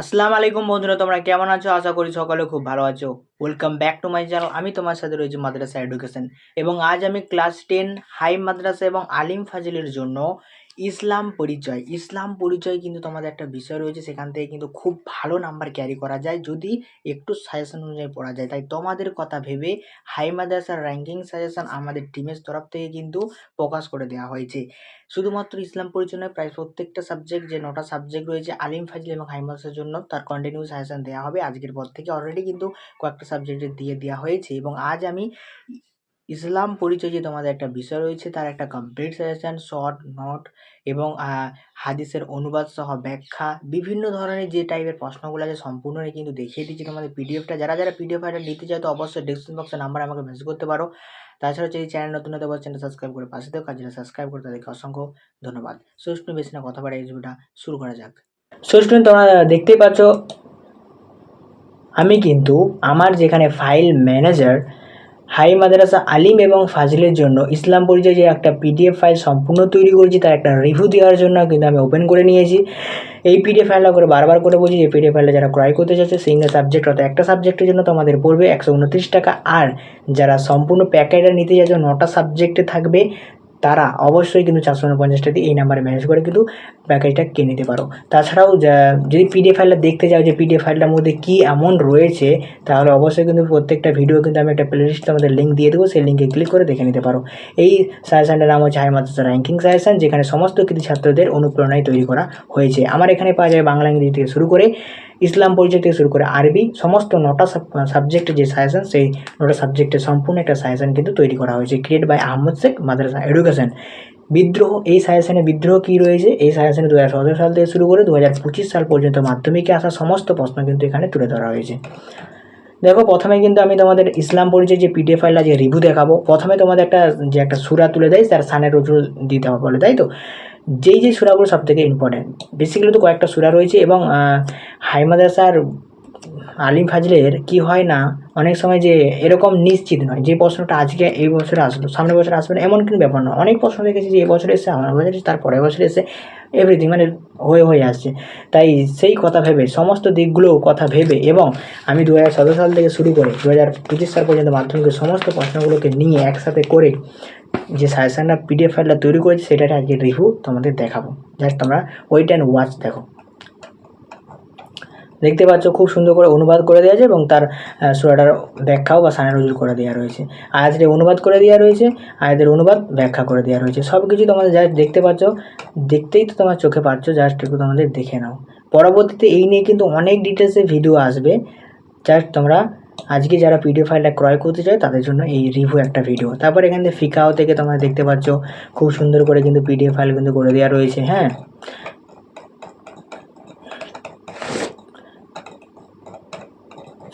আসসালামু আলাইকুম বন্ধুরা, তোমরা কেমন আছো? আশা করি সকলে খুব ভালো আছো। Welcome back to my channel আমি তোমার সাথে রয়েছি মাদ্রাসা এডুকেশন এবং আজ আমি ক্লাস টেন হাই মাদ্রাসা এবং আলিম ফাজিলের জন্য ইসলাম পরিচয়। ইসলাম পরিচয় কিন্তু তোমাদের একটা বিষয় রয়েছে, সেখান থেকে কিন্তু খুব ভালো নাম্বার ক্যারি করা যায়, যদি একটু সাজেশন অনুযায়ী পড়া যায়। তাই তোমাদের কথা ভেবে হাই মাদ্রাসার র্যাঙ্কিং সাজেশন আমাদের টিমের তরফ থেকে কিন্তু প্রকাশ করে দেওয়া হয়েছে। শুধুমাত্র ইসলাম পরিচয় নয়, প্রায় প্রত্যেকটা সাবজেক্ট যে নটা সাবজেক্ট রয়েছে, আলিম, ফাজিল এবং হাই মাদ্রাসার জন্য তার কন্টিনিউ সাজেশন দেওয়া হবে। আজকের পর থেকে অলরেডি কিন্তু কয়েকটা সাবজেক্টে দিয়ে দেওয়া হয়েছে এবং আজ আমি ইসলাম পরিচয় যে তোমাদের একটা বিষয় রয়েছে, তার একটা কমপ্লিট সাজেশন শর্ট নোট এবং হাদিসের অনুবাদ সহ ব্যাখ্যা, বিভিন্ন ধরনের যে টাইপের প্রশ্নগুলো আছে সম্পূর্ণ কিন্তু দেখিয়ে দিচ্ছি তোমাদের পিডিএফটা যারা যারা পিডিএফ ফাইলটা নিতে চায় তো অবশ্যই ডিসক্রিপশন বক্সে নাম্বার আমাকে মেসেজ করতে পারো। তাছাড়া হচ্ছে এই চ্যানেল নতুন হতে পারো চ্যানেল সাবস্ক্রাইব করে পাশে থেকো। কাজে সাবস্ক্রাইব করে, তাদেরকে অসংখ্য ধন্যবাদ। সুষ্ঠু বেশি না, কথা বাড়ে এই ভিডিওটা শুরু করা যাক। সো স্টুডেন্ট তোমরা দেখতেই পাচ্ছ, আমি কিন্তু আমার যেখানে ফাইল ম্যানেজার হাই মাদ্রাসা আলিম এবং ফাজিলের জন্য ইসলাম পরিচয় যে একটা পিডিএফ ফাইল সম্পূর্ণ তৈরি করেছি, তার একটা রিভিউ দেওয়ার জন্য কিন্তু আমি ওপেন করে নিয়েছি। এই পিডিএফ ফাইলটা করে বারবার করে বলছি যে পিডিএফ ফাইলে যারা ক্রয় করতে চাচ্ছে সিঙ্গেল সাবজেক্ট অর্থাৎ একটা সাবজেক্টের জন্য তোমাদের পড়বে একশো উনত্রিশ টাকা। আর যারা সম্পূর্ণ প্যাকেটটা নিতে চাইছে, নটা সাবজেক্টে থাকবে তারা অবশ্যই কিন্তু চারশো উনপঞ্চাশ টাকা দিয়ে এই নাম্বারে ম্যানেজ করে কিন্তু প্যাকেজটা কিনে নিতে পারো। তাছাড়াও যদি পিডিএফ ফাইলটা দেখতে চাও যে পিডিএফ ফাইলটার মধ্যে কী এমন রয়েছে, তাহলে অবশ্যই কিন্তু প্রত্যেকটা ভিডিও কিন্তু আমি একটা প্লেলিস্ট আমাদের লিঙ্ক দিয়ে দেবো, সেই লিঙ্কে ক্লিক করে দেখে নিতে পারো। এই সাজেশনটার নাম হচ্ছে হাই র্যাঙ্কিং সাজেশান যেখানে সমস্ত কিছু ছাত্রদের অনুপ্রেরণায় তৈরি করা হয়েছে। আমার এখানে পাওয়া যায় বাংলা ইংরেজি থেকে শুরু করে ইসলাম পরিচয় থেকে শুরু করে আরবি, সমস্ত নটা সাবজেক্টের যে সাজেশন সেই নটা সাবজেক্টের সম্পূর্ণ একটা সাজেশন কিন্তু তৈরি করা হয়েছে। ক্রিয়েট বাই আহমদ শেখ মাদ্রাসা এডুকেশন বিদ্রোহ, এই সাজেশনে বিদ্রোহ কী রয়েছে? এই সাজেশনে দু হাজার সতেরো সাল থেকে শুরু করে দু হাজার পঁচিশ সাল পর্যন্ত মাধ্যমিকে আসা সমস্ত প্রশ্ন কিন্তু এখানে তুলে ধরা হয়েছে। দেখো প্রথমে কিন্তু আমি তোমাদের ইসলাম পরিচয় যে পিডিএফ ফাইলটা যে রিভিউ দেখাবো। প্রথমে তোমাদের একটা যে একটা সুরা তুলে দেয় তার সানের রজুল দিতে হবে বলে তাই তো? যেই যে সুরাগুলো সব থেকে ইম্পর্টেন্ট বেসিক্যালি তো কয়েকটা সুরা রয়েছে এবং আহ, হাই মাদ্রাসার আলিম ফাজলের কি হয় না অনেক সময় যে এরকম নিশ্চিত নয় যে প্রশ্নটা আজকে এই বছরে আসলো সামনের বছর আসবে না এমন কিন্তু ব্যাপার নয়। অনেক প্রশ্ন দেখেছি যে এই বছর এসে আমার বছর এসে তার পরের বছর এসে এভরিথিং মানে হয়ে হয়ে আসছে। তাই সেই কথা ভেবে, সমস্ত দিকগুলো কথা ভেবে এবং আমি দু হাজার সতেরো সাল থেকে শুরু করে দু হাজার পঁচিশ সাল পর্যন্ত মাধ্যমিকের সমস্ত প্রশ্নগুলোকে নিয়ে একসাথে করে যে সাজেশনটা পিডিএফ ফাইলটা তৈরি করেছি সেটা আজকে রিভিউ তোমাদের দেখাবো। জাস্ট তোমরা ওয়েট অ্যান্ড ওয়াচ দেখো। দেখতে পাচ্ছ খুব সুন্দর করে অনুবাদ করে দেওয়া আছে এবং তার সুরাটার ব্যাখ্যাও বা সানের রজুল করে দেওয়া রয়েছে। আয়াতের অনুবাদ করে দেওয়া রয়েছে, আয়াতের অনুবাদ ব্যাখ্যা করে দেওয়া রয়েছে। সব কিছু তোমাদের জাস্ট দেখতে পাচ্ছ, দেখতেই তো তোমার চোখে পাচ্ছ, জাস্ট একটু তোমাদের দেখে নাও। পরবর্তীতে এই নিয়ে কিন্তু অনেক ডিটেলসে ভিডিও আসবে। জাস্ট তোমরা আজকে যারা পিডিএফ ফাইলটা ক্রয় করতে চায় তাদের জন্য এই রিভিউ একটা ভিডিও তারপর এখান থেকে ফিকাও থেকে তোমরা দেখতে পাচ্ছ, খুব সুন্দর করে কিন্তু পিডিএফ ফাইল কিন্তু করে দেওয়া রয়েছে হ্যাঁ?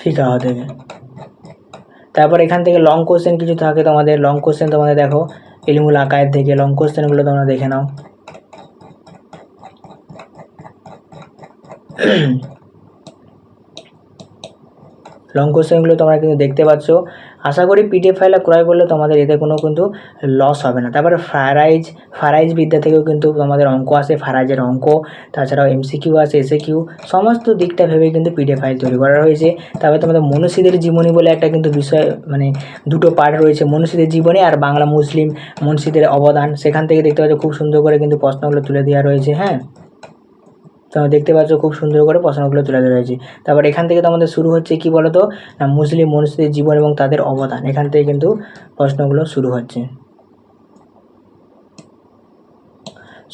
ফিকাও থেকে তারপর এখান থেকে লং কোশ্চেন কিছু থাকে তোমাদের। লং কোশ্চেন তোমাদের দেখো, এলিমুল আকায়ের থেকে। লং কোশ্চেনগুলো তোমরা দেখে নাও। লং কোশ্চেনগুলো তোমরা কিন্তু দেখতে পাচ্ছ। আশা করি পিডিএফ ফাইলটা ক্রয় করলে তোমাদের এতে কোনো কিন্তু লস হবে না। তারপরে ফারাইজ ফারাইজ বিদ্যা থেকেও কিন্তু তোমাদের অঙ্ক আসে ফারাইজের অঙ্ক, তাছাড়াও এমসিকিউ আসে এসে কিউ সমস্ত দিকটা ভেবে কিন্তু পিডিএফ ফাইল তৈরি করা হয়েছে। তারপরে তোমাদের মনীষীদের জীবনী বলে একটা কিন্তু বিষয় মানে দুটো পার্ট রয়েছে মনীষীদের জীবনী আর বাংলা মুসলিম মনীষীদের অবদান। সেখান থেকে দেখতে পাচ্ছ খুব সুন্দর করে কিন্তু প্রশ্নগুলো তুলে দেওয়া রয়েছে হ্যাঁ? তোমরা দেখতে পাচ্ছ খুব সুন্দর করে প্রশ্নগুলো তুলে ধরা হয়েছে। তারপর এখান থেকে তো আমাদের শুরু হচ্ছে কি বলতো? না, মুসলিম মনুষ্যদের জীবন এবং তাদের অবদান। এখান থেকে কিন্তু প্রশ্নগুলো শুরু হচ্ছে।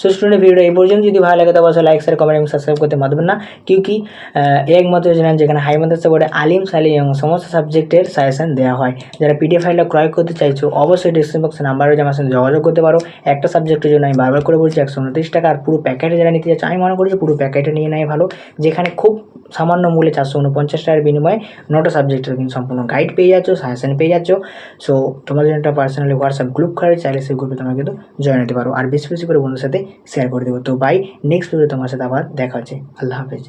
সো স্টুডেন্ট ভিডিওটা এই পর্যন্ত, যদি ভালো লাগে, তো অবশ্যই লাইক শেয়ার কমেন্ট এবং সাবস্ক্রাইব করতে মাতবেন না। কিউকি একমাত্র চ্যানেল যেখানে হাই মাদ্রাসা বোর্ডে আলিম, সালিম এবং সমস্ত সাবজেক্টের সাজেশন দেওয়া হয়। যারা পিডিএফ ফাইলটা ক্রয় করতে চাইছো, অবশ্যই ডিসক্রিপশন বক্সে নাম্বার রয়েছে, আমার সঙ্গে যোগাযোগ করতে পারো। একটা সাবজেক্টের জন্য আমি বারবার করে বলছি, একশো উনত্রিশ টাকা, আর পুরো প্যাকেটে যারা নিতে চাচ্ছে, আমি মনে করি যে পুরো প্যাকেটে নিয়ে নেয় ভালো। যেখানে খুব সামান্য মূল্যে চারশো উনপঞ্চাশ টাকার বিনিময়ে নটা সাবজেক্টের কিন্তু সম্পূর্ণ গাইড পেয়ে যাচ্ছ সাজেশন পেয়ে যাচ্ছ। সো তোমাদের জন্য একটা পার্সোনালি হোয়াটসঅ্যাপ গ্রুপ করে চাইলে সেই গ্রুপে তোমরা কিন্তু জয়েন হতে পারো। আর বেশি বেশি করে বন্ধুর সাথে শেয়ার করে দেবো। তো বাই নেক্সট ভিডিও তোমার সাথে আবার দেখা হচ্ছে। আল্লাহ হাফেজ।